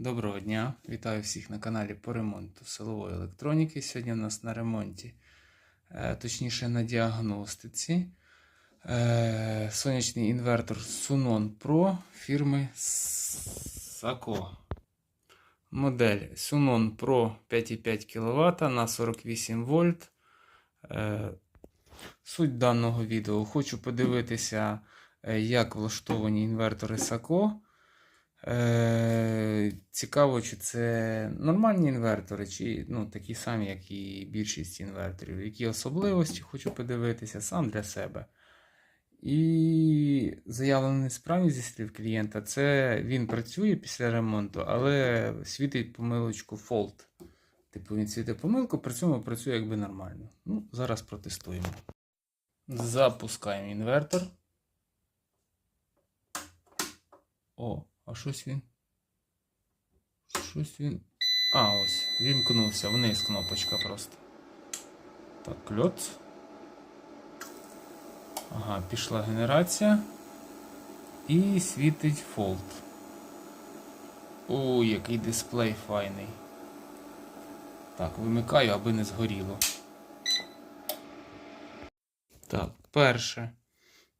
Доброго дня! Вітаю всіх на каналі по ремонту силової електроніки. Сьогодні у нас на ремонті, е, точніше на діагностиці, е, сонячний інвертор Sunon Pro фірми Sako. Модель Sunon Pro 5,5 кВт на 48 вольт. Е, Суть даного відео. Хочу подивитися, як влаштовані інвертори Sako. Цікаво, чи це нормальні інвертори, чи ну, такі самі, як і більшість інверторів. Які особливості хочу подивитися сам для себе. І заявлена несправність зі слів клієнта, це він працює після ремонту, але світить помилочку fault. Типу він світить помилку, при цьому працює якби нормально. Ну, зараз протестуємо. Запускаємо інвертор. О, а щось він. Щось він. А, ось, вімкнувся, вниз кнопочка просто. Так, кльоц. Ага, пішла генерація. І світить фолт. О, який дисплей файний. Так, вимикаю, аби не згоріло. Так, перше.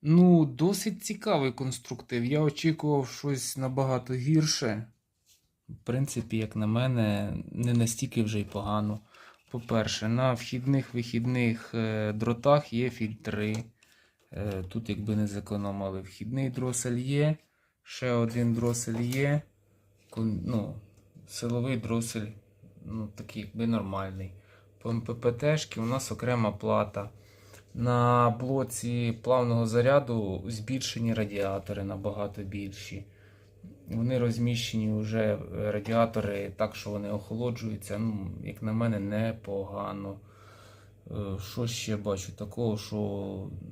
Ну, досить цікавий конструктив. Я очікував щось набагато гірше. В принципі, як на мене, не настільки вже й погано. По-перше, на вхідних-вихідних е, дротах є фільтри. Е, Тут, якби не зекономили, вхідний дросель є, ще один дросель є. Ну, силовий дросель, ну, такий якби нормальний. По МППТшки у нас окрема плата. На блоці плавного заряду збільшені радіатори набагато більші. Вони розміщені вже е, радіатори так, що вони охолоджуються. Ну, як на мене, непогано. Е, Що ще бачу такого, що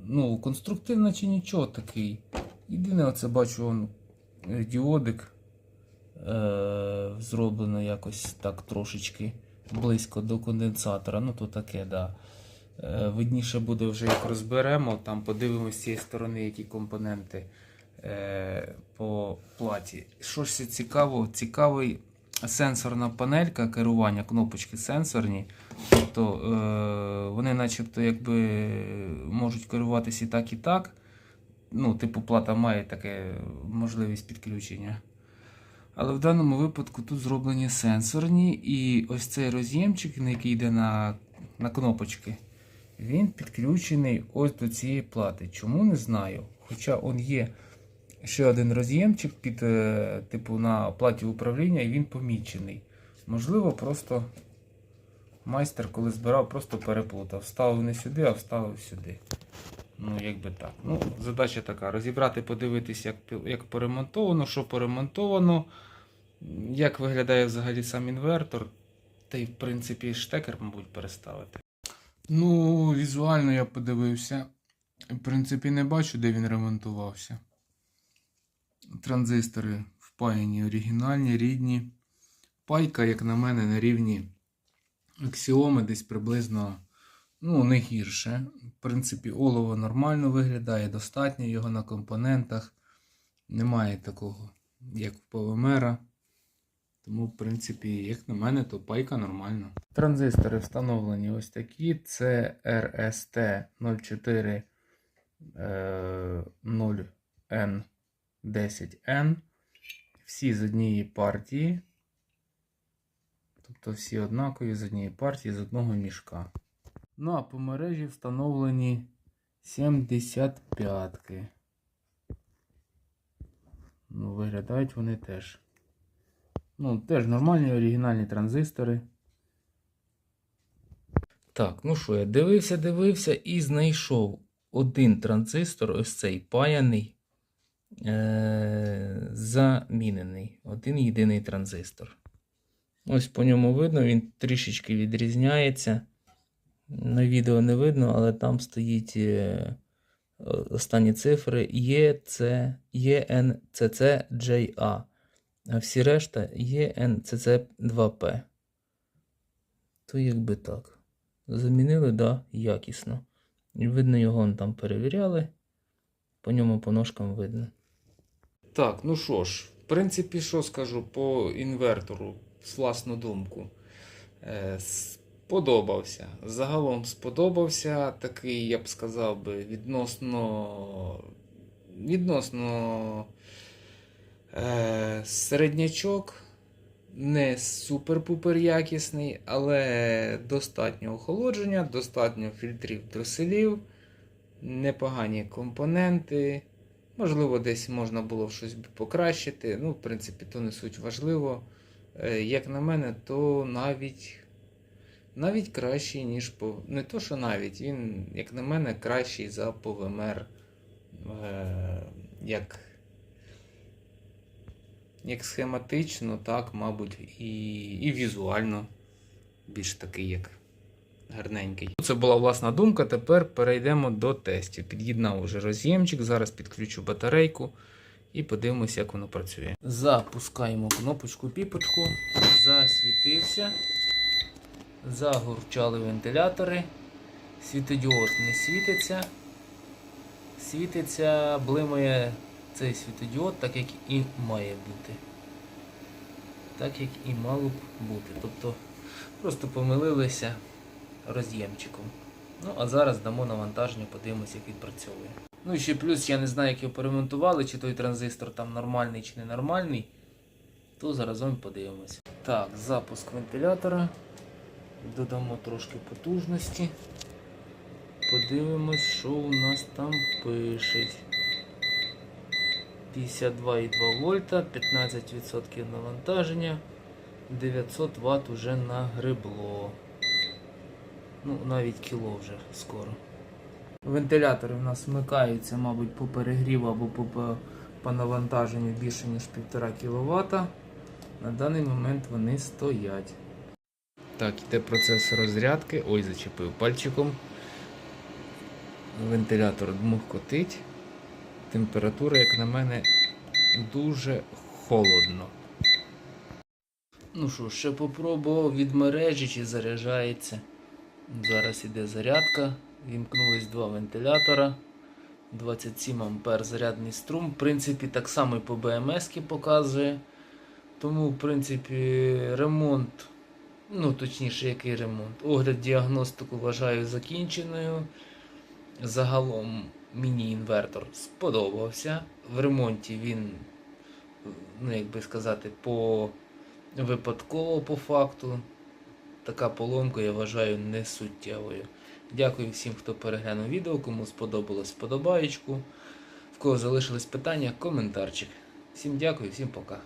ну, конструктив, наче нічого такий. Єдине, оце бачу он, е, діодик е, зроблено якось так трошечки близько до конденсатора. Ну, то таке, да. Е, Видніше буде вже як розберемо, там подивимося з цієї сторони, які компоненти по платі. Що ж цікаво? Цікавий сенсорна панелька керування, кнопочки сенсорні. Тобто е, вони начебто якби можуть керуватися і так, і так. Ну, типу, плата має таке можливість підключення. Але в даному випадку тут зроблені сенсорні, і ось цей роз'ємчик, який йде на, на кнопочки, він підключений ось до цієї плати. Чому не знаю. Хоча он є ще один роз'ємчик під, е, типу, на платі управління, і він помічений. Можливо, просто майстер, коли збирав, просто переплутав. Вставив не сюди, а вставив сюди. Ну, якби так. Ну, задача така: розібрати, подивитися, як, як поремонтовано, що поремонтовано, як виглядає взагалі сам інвертор. Та й, в принципі, штекер, мабуть, переставити. Ну, візуально я подивився. В принципі, не бачу, де він ремонтувався. Транзистори впаяні оригінальні, рідні. Пайка, як на мене, на рівні аксіоми десь приблизно ну, не гірше. В принципі, олово нормально виглядає, достатньо його на компонентах. Немає такого, як в ПВМера. Тому, в принципі, як на мене, то пайка нормальна. Транзистори встановлені ось такі: це RST 04 0N. 10N. Всі з однієї партії. Тобто всі однакові з однієї партії, з одного мішка. Ну, а по мережі встановлені 75-ки. Ну, виглядають вони теж. Ну, теж нормальні оригінальні транзистори. Так, ну що, я дивився, дивився і знайшов один транзистор, ось цей паяний е- замінений. Один єдиний транзистор. Ось по ньому видно, він трішечки відрізняється. На відео не видно, але там стоїть е, останні цифри ЄЦ, ЄНЦЦJA. А всі решта ЄНЦЦ2П. То якби так. Замінили, да, якісно. Видно, його там перевіряли. По ньому по ножкам видно. Так, ну що ж, в принципі, що скажу по інвертору, з власну думку. Е, Сподобався. Загалом сподобався. Такий, я б сказав би, відносно. Відносно е, середнячок. Не супер-пупер якісний, але достатньо охолодження, достатньо фільтрів труселів, непогані компоненти. Можливо, десь можна було щось покращити. Ну, в принципі, то не суть важливо. Е, Як на мене, то навіть, навіть кращий, ніж по. Не то, що навіть, він, як на мене, кращий за ПВМР. Е, як, як схематично, так, мабуть, і, і візуально більш такий, як гарненький. Це була власна думка. Тепер перейдемо до тестів. Під'єднав уже роз'ємчик, зараз підключу батарейку і подивимося, як воно працює. Запускаємо кнопочку піпочку, засвітився, загурчали вентилятори, світодіод не світиться. Світиться, блимає цей світодіод, так як і має бути. Так як і мало б бути. Тобто просто помилилися роз'ємчиком. Ну, а зараз дамо навантаження, подивимося, як відпрацьовує. Ну і ще плюс, я не знаю, як його поремонтували, чи той транзистор там нормальний чи ненормальний. То заразом подивимося. Так, запуск вентилятора. Додамо трошки потужності. Подивимось, що у нас там пише. 52,2 вольта, 15% навантаження, 900 Вт уже нагребло. Ну, навіть кіло вже скоро. Вентилятори в нас вмикаються, мабуть, по перегріву або по, по, по навантаженню більше, ніж 1,5 кВт. На даний момент вони стоять. Так, іде процес розрядки. Ой, зачепив пальчиком. Вентилятор дмухкотить. Температура, як на мене, дуже холодно. Ну що, ще попробував від мережі, чи заряджається. Зараз іде зарядка. Вімкнулись два вентилятора. 27 ампер зарядний струм. В принципі, так само і по БМС показує. Тому, в принципі, ремонт, ну точніше, який ремонт. Огляд діагностику вважаю закінченою. Загалом міні-інвертор сподобався. В ремонті він, ну як би сказати, по випадково по факту. Така поломка, я вважаю, не суттєвою. Дякую всім, хто переглянув відео, кому сподобалось вподобаєчку. В кого залишились питання, коментарчик. Всім дякую, всім пока.